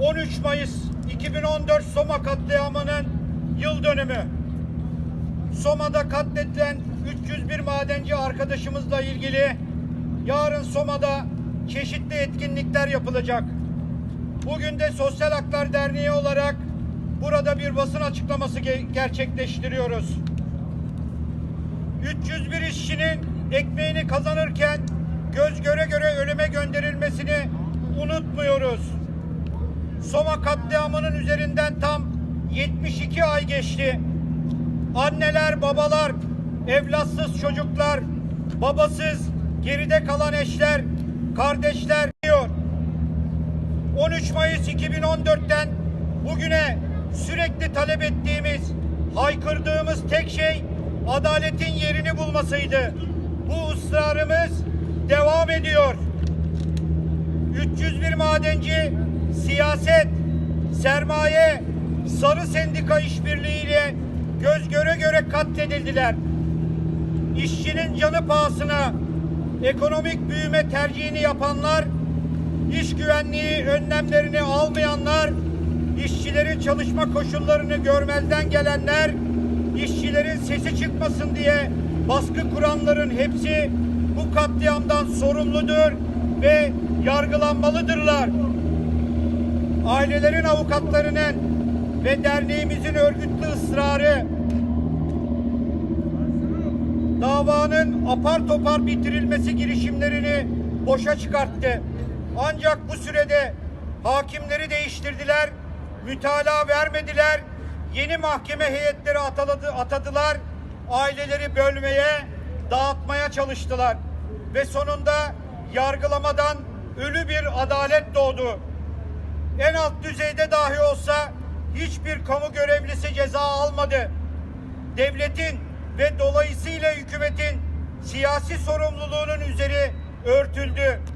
13 Mayıs 2014 Soma katliamının yıl dönümü. Soma'da katledilen 301 madenci arkadaşımızla ilgili yarın Soma'da çeşitli etkinlikler yapılacak. Bugün de Sosyal Haklar Derneği olarak burada bir basın açıklaması ge- gerçekleştiriyoruz. 301 işçinin ekmeğini kazanırken göz göre göre ölüme gönderilmesini unutmuyoruz. Soma katliamının üzerinden tam 72 ay geçti. Anneler, babalar, evlatsız çocuklar, babasız, geride kalan eşler, kardeşler diyor. 13 Mayıs 2014'ten bugüne sürekli talep ettiğimiz, haykırdığımız tek şey adaletin yerini bulmasıydı. Bu ısrarımız devam ediyor. 301 madenci siyaset, sermaye, sarı sendika işbirliğiyle göz göre göre katledildiler. İşçinin canı pahasına ekonomik büyüme tercihini yapanlar, iş güvenliği önlemlerini almayanlar, işçilerin çalışma koşullarını görmezden gelenler, işçilerin sesi çıkmasın diye baskı kuranların hepsi bu katliamdan sorumludur ve yargılanmalıdırlar. Ailelerin avukatlarının ve derneğimizin örgütlü ısrarı davanın apar topar bitirilmesi girişimlerini boşa çıkarttı. Ancak bu sürede hakimleri değiştirdiler, mütalaa vermediler, yeni mahkeme heyetleri ataladı, atadılar, aileleri bölmeye, dağıtmaya çalıştılar. Ve sonunda yargılamadan ölü bir adalet doğdu. En alt düzeyde dahi olsa hiçbir kamu görevlisi ceza almadı devletin ve dolayısıyla hükümetin siyasi sorumluluğunun üzeri örtüldü.